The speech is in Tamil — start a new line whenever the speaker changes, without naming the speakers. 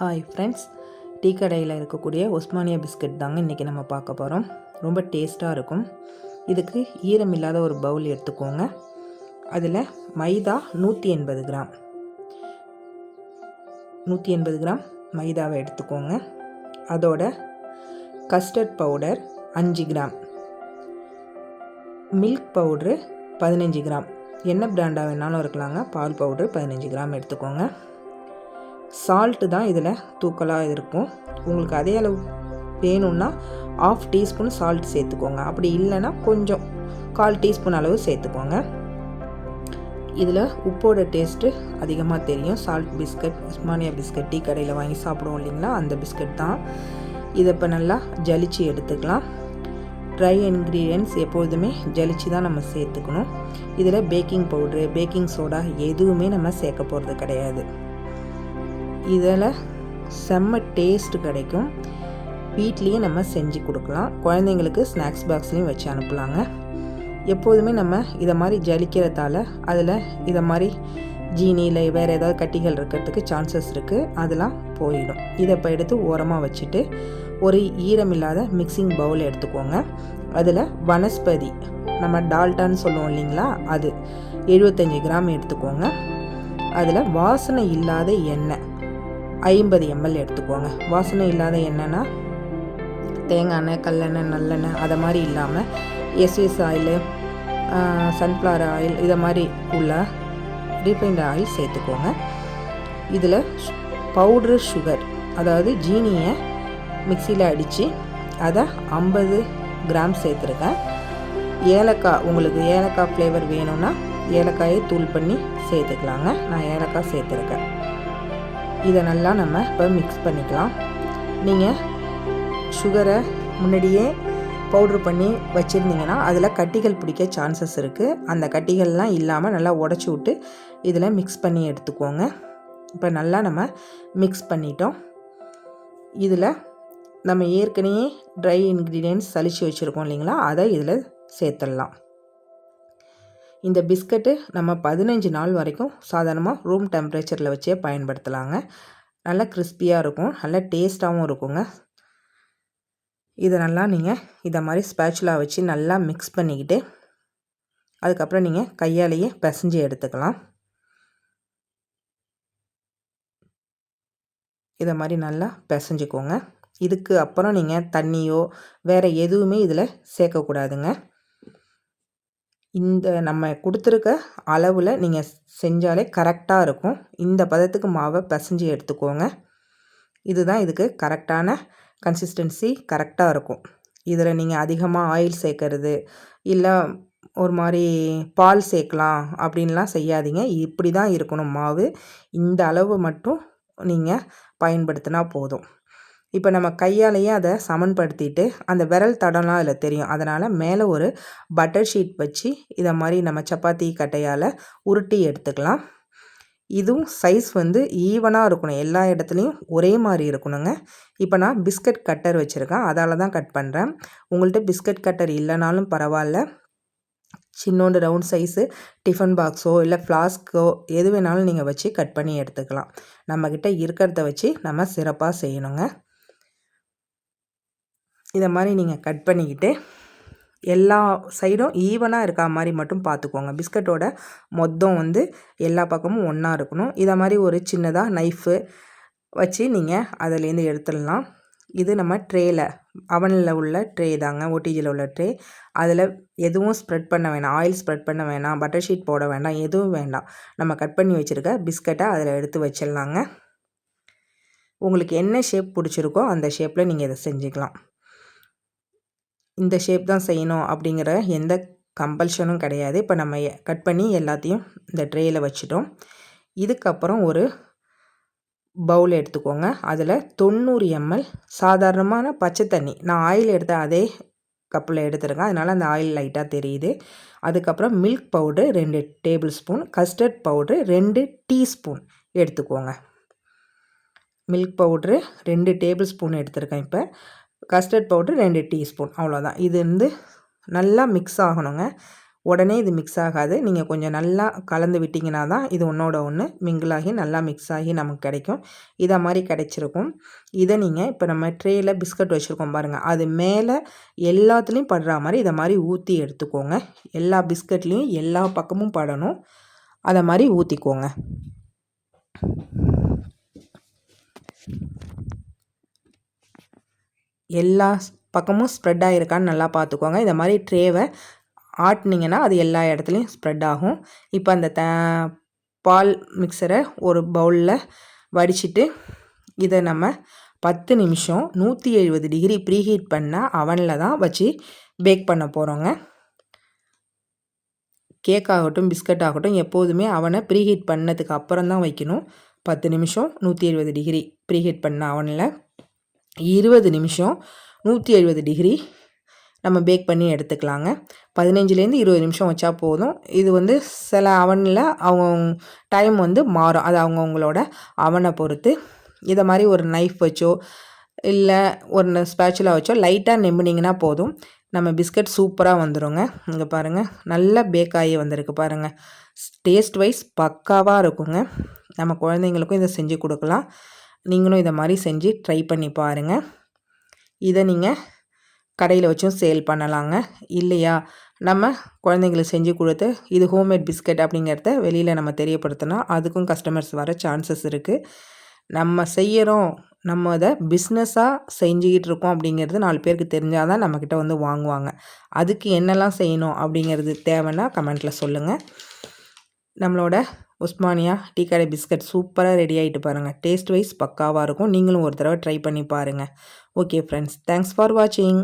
ஹாய் ஃப்ரெண்ட்ஸ் டீ கடையில் இருக்கக்கூடிய ஒஸ்மானியா பிஸ்கட் தாங்க இன்றைக்கி நம்ம பார்க்க போகிறோம் ரொம்ப டேஸ்ட்டாக இருக்கும். இதுக்கு ஈரம் இல்லாத ஒரு பவுல் எடுத்துக்கோங்க. அதில் மைதா நூற்றி எண்பது கிராம். நூற்றி எண்பது கிராம் மைதாவை எடுத்துக்கோங்க. அதோட கஸ்டர்ட் பவுடர் அஞ்சு கிராம். மில்க் பவுட்ரு பதினஞ்சு கிராம். என்ன பிராண்டாக வேணாலும் இருக்கலாங்க. பால் பவுட்ரு பதினஞ்சு கிராம் எடுத்துக்கோங்க. சால்ட்டு தான் இதில் தூக்கலாக இருக்கும். உங்களுக்கு அதே அளவு வேணும்னா ஆஃப் டீஸ்பூன் சால்ட் சேர்த்துக்கோங்க. அப்படி இல்லைன்னா கொஞ்சம் கால் டீஸ்பூன் அளவு சேர்த்துக்கோங்க. இதில் உப்போட டேஸ்ட்டு அதிகமாக தெரியும். Salt biscuit Osmania biscuit tea கடையில் வாங்கி சாப்பிடுவோம் இல்லைங்களா? அந்த பிஸ்கட் தான். இதை இப்போ நல்லா ஜலிச்சு எடுத்துக்கலாம். ட்ரை இன்க்ரீடியன்ட்ஸ் எப்பொழுதுமே ஜலிச்சு தான் நம்ம சேர்த்துக்கணும். இதில் பேக்கிங் பவுட்ரு பேக்கிங் சோடா எதுவுமே நம்ம சேர்க்க போகிறது கிடையாது. இதில் செம்ம டேஸ்ட் கிடைக்கும். வீட்லேயே நம்ம செஞ்சு கொடுக்கலாம். குழந்தைங்களுக்கு ஸ்நாக்ஸ் பாக்ஸ்லேயும் வச்சு அனுப்பலாங்க. எப்போதுமே நம்ம இதை மாதிரி ஜலிக்கிறதால அதில் இதை மாதிரி ஜீனியில் வேறு ஏதாவது கட்டிகள் இருக்கிறதுக்கு சான்சஸ் இருக்குது அதெல்லாம் போயிடும். இதை இப்போ எடுத்து ஓரமாக வச்சுட்டு ஒரு ஈரம் இல்லாத மிக்சிங் பவுல் எடுத்துக்கோங்க. அதில் வனஸ்பதி நம்ம டால்டான்னு சொல்லுவோம் இல்லைங்களா? அது எழுபத்தஞ்சி கிராம் எடுத்துக்கோங்க. அதில் வாசனை இல்லாத எண்ணெய். ஐம்பது எம்எல் எடுத்துக்கோங்க. வாசனை இல்லாத எண்ணெய்னா தேங்காய் எண்ணெய் கல்லெண்ணெய் நல்லெண்ணெய் அதை மாதிரி இல்லாமல் எஸ்எஸ் ஆயிலு சன்ஃப்ளவர் ஆயில் இதை மாதிரி உள்ள ரீஃபைண்ட் ஆயில் சேர்த்துக்கோங்க. இதில் பவுட்ரு சுகர் அதாவது ஜீனியை மிக்சியில் அடித்து அதை ஐம்பது கிராம் சேர்த்துருக்கேன் ஏலக்காய் உங்களுக்கு ஏலக்காய் ஃப்ளேவர் வேணும்னா ஏலக்காயை தூள் பண்ணி சேர்த்துக்கலாங்க. நான் ஏலக்காய் சேர்த்துருக்கேன். இதை நல்லா நம்ம இப்போ மிக்ஸ் பண்ணிக்கலாம். நீங்கள் சுகரை முன்னாடியே பவுட்ரு பண்ணி வச்சுருந்தீங்கன்னா அதில் கட்டிகள் பிடிக்க சான்சஸ் இருக்குது அந்த கட்டிகள்லாம் இல்லாமல் நல்லா உடச்சி விட்டு இதில் மிக்ஸ் பண்ணி எடுத்துக்கோங்க. இப்போ நல்லா நம்ம மிக்ஸ் பண்ணிட்டோம். இதில் நம்ம ஏற்கனவே ட்ரை இன்க்ரீடியன்ட்ஸ் சளிச்சு வச்சுருக்கோம் இல்லைங்களா? அதை இதில் சேர்த்துடலாம். இந்த பிஸ்கட்டு நம்ம பதினஞ்சு நாள் வரைக்கும் சாதாரணமாக ரூம் டெம்பரேச்சரில் வச்சே பயன்படுத்தலாங்க. நல்லா கிறிஸ்பியாக இருக்கும். நல்லா டேஸ்ட்டாகவும் இருக்குங்க. இதை நல்லா நீங்கள் இதை மாதிரி ஸ்பேச்சுலாக வச்சு நல்லா மிக்ஸ் பண்ணிக்கிட்டு அதுக்கப்புறம் நீங்கள் கையாலேயே பிசைஞ்சு எடுத்துக்கலாம். இதை மாதிரி நல்லா பிசைஞ்சுக்கோங்க. இதுக்கு அப்புறம் நீங்கள் தண்ணியோ வேறு எதுவுமே இதில் சேர்க்கக்கூடாதுங்க. இந்த நம்ம கொடுத்துருக்க அளவில் நீங்கள் செஞ்சாலே கரெக்டாக இருக்கும். இந்த பதத்துக்கு மாவை பிசைஞ்சு எடுத்துக்கோங்க. இதுதான் இதுக்கு கரெக்டான கன்சிஸ்டன்சி கரெக்டாக இருக்கும். இதில் நீங்கள் அதிகமாக ஆயில் சேர்க்கறது இல்லை ஒரு மாதிரி பால் சேர்க்கலாம் அப்படின்லாம் செய்யாதீங்க. இப்படி தான் இருக்கணும் மாவு. இந்த அளவு மட்டும் நீங்கள் பயன்படுத்தினா போதும். இப்போ நம்ம கையாலேயே அதை சமன்படுத்திட்டு அந்த விரல் தடம்லாம் அதில் தெரியும். அதனால் மேலே ஒரு பட்டர் ஷீட் வச்சு இதை மாதிரி நம்ம சப்பாத்தி கட்டையால் உருட்டி எடுத்துக்கலாம். இதுவும் சைஸ் வந்து ஈவனாக இருக்கணும். எல்லா இடத்துலையும் ஒரே மாதிரி இருக்கணுங்க. இப்போ நான் பிஸ்கட் கட்டர் வச்சுருக்கேன். அதால் தான் கட் பண்ணுறேன் உங்கள்கிட்ட பிஸ்கட் கட்டர் இல்லைனாலும் பரவாயில்ல. சின்னோண்டு ரவுண்ட் சைஸு டிஃபன் பாக்ஸோ இல்லை ஃப்ளாஸ்க்கோ எது வேணாலும் நீங்கள் வச்சு கட் பண்ணி எடுத்துக்கலாம். நம்மக்கிட்ட இருக்கிறத வச்சு நம்ம சிறப்பாக செய்யணுங்க. இதை மாதிரி நீங்கள் கட் பண்ணிக்கிட்டு எல்லா சைடும் ஈவனாக இருக்கா மாதிரி மட்டும் பார்த்துக்கோங்க பிஸ்கட்டோட மொத்தம் வந்து எல்லா பக்கமும் ஒன்றா இருக்கணும். இதை மாதிரி ஒரு சின்னதாக நைஃபு வச்சு நீங்கள் அதிலேருந்து எடுத்துடலாம். இது நம்ம ட்ரேயில் அவனில் உள்ள ட்ரே தாங்க ஓடிஜியில் உள்ள ட்ரே அதில் எதுவும் ஸ்ப்ரெட் பண்ண வேணாம் ஆயில் ஸ்ப்ரெட் பண்ண வேணாம் பட்டர் ஷீட் போட வேண்டாம் எதுவும் வேண்டாம். நம்ம கட் பண்ணி வச்சுருக்க பிஸ்கட்டை அதில் எடுத்து வச்சிடலாங்க. உங்களுக்கு என்ன ஷேப் பிடிச்சிருக்கோ அந்த ஷேப்பில் நீங்கள் இதை செஞ்சுக்கலாம். இந்த ஷேப் தான் செய்யணும் அப்படிங்கிற எந்த கம்பல்ஷனும் கிடையாது. இப்போ நம்ம கட் பண்ணி எல்லாத்தையும் இந்த ட்ரேயில் வச்சுட்டோம். இதுக்கப்புறம் ஒரு பவுல் எடுத்துக்கோங்க. அதில் தொண்ணூறு எம்எல் சாதாரணமான பச்சை தண்ணி. நான் ஆயில் எடுத்த அதே கப்பில் எடுத்துருக்கேன். அதனால் அந்த ஆயில் லைட்டாக தெரியுது. அதுக்கப்புறம் மில்க் பவுட்ரு ரெண்டு டேபிள் ஸ்பூன் கஸ்டர்ட் பவுட்ரு ரெண்டு டீஸ்பூன் எடுத்துக்கோங்க. மில்க் பவுட்ரு ரெண்டு டேபிள் ஸ்பூன் எடுத்திருக்கேன் இப்போ. கஸ்டர்ட் பவுட்ரு ரெண்டு டீஸ்பூன். அவ்வளோதான். இது வந்து நல்லா மிக்ஸ் ஆகணுங்க. உடனே இது மிக்ஸ் ஆகாது. நீங்கள் கொஞ்சம் நல்லா கலந்து விட்டிங்கன்னா தான் இது ஒன்றோட ஒன்று மிங்கிளாகி நல்லா மிக்ஸ் ஆகி நமக்கு கிடைக்கும். இதை மாதிரி கிடைச்சிருக்கும். இதை நீங்கள் இப்போ நம்ம ட்ரேயில் பிஸ்கட் வச்சுருக்கோம் பாருங்கள் அது மேலே எல்லாத்துலேயும் படுற மாதிரி இதை மாதிரி ஊற்றி எடுத்துக்கோங்க. எல்லா பிஸ்கட்லேயும் எல்லா பக்கமும் படணும். அதை மாதிரி ஊற்றிக்கோங்க எல்லா பக்கமும் ஸ்ப்ரெட் ஆகிருக்கான்னு நல்லா பார்த்துக்கோங்க. இந்த மாதிரி ட்ரேவை ஆட்டினீங்கன்னா அது எல்லா இடத்துலையும் ஸ்ப்ரெட் ஆகும். இப்போ அந்த த பால் மிக்சரை ஒரு பவுலில் வடிச்சிட்டு இதை நம்ம பத்து நிமிஷம் நூற்றி எழுபது டிகிரி ப்ரீஹீட் பண்ண அவனில் தான் வச்சு பேக் பண்ண போகிறோங்க கேக் ஆகட்டும் பிஸ்கட் ஆகட்டும் எப்போதுமே அவனை ப்ரீஹீட் பண்ணதுக்கு அப்புறம் தான் வைக்கணும். பத்து நிமிஷம் நூற்றி எழுபது டிகிரி ப்ரீஹீட் பண்ண அவனில் இருபது நிமிஷம் நூற்றி எழுபது டிகிரி நம்ம பேக் பண்ணி எடுத்துக்கலாங்க. பதினஞ்சுலேருந்து இருபது நிமிஷம் வச்சா போதும். இது வந்து சில அவனில் அவங்க டைம் வந்து மாறும். அது அவங்கவுங்களோட அவனை பொறுத்து. இதை மாதிரி ஒரு நைஃப் வச்சோ இல்லை ஒரு ஸ்பேச்சுலா வச்சோ லைட்டாக நெம்புனிங்கன்னா போதும். நம்ம பிஸ்கட் சூப்பராக வந்துடுங்க இங்கே பாருங்கள் நல்லா பேக் ஆகி வந்திருக்கு பாருங்கள் டேஸ்ட் வைஸ் பக்காவாக இருக்குங்க. நம்ம குழந்தைங்களுக்கும் இதை செஞ்சு கொடுக்கலாம். நீங்களும் இதை மாதிரி செஞ்சு ட்ரை பண்ணி பாருங்கள் இதை நீங்கள் கடையில் வச்சும் சேல் பண்ணலாங்க. இல்லையா? நம்ம குழந்தைங்களுக்கு செஞ்சு கொடுத்து இது ஹோம்மேட் பிஸ்கட் அப்படிங்கிறத வெளியில் நம்ம தெரியப்படுத்தினா அதுக்கும் கஸ்டமர்ஸ் வர சான்சஸ் இருக்குது நம்ம செய்கிறோம் நம்ம அதை பிஸ்னஸாக செஞ்சுக்கிட்டு இருக்கோம் அப்படிங்கிறது நாலு பேருக்கு தெரிஞ்சால் தான் நம்மக்கிட்ட வந்து வாங்குவாங்க. அதுக்கு என்னெல்லாம் செய்யணும் அப்படிங்கிறது தேவைன்னா கமெண்ட்டில் சொல்லுங்கள் நம்மளோட உஸ்மானியா டீ கடை பிஸ்கட் சூப்பராக ரெடி ஆகிட்டு பாருங்கள் டேஸ்ட் வைஸ் பக்காவாக இருக்கும். நீங்களும் ஒரு தடவை ட்ரை பண்ணி பாருங்கள் ஓகே ஃப்ரெண்ட்ஸ் தேங்க்ஸ் ஃபார் வாட்சிங்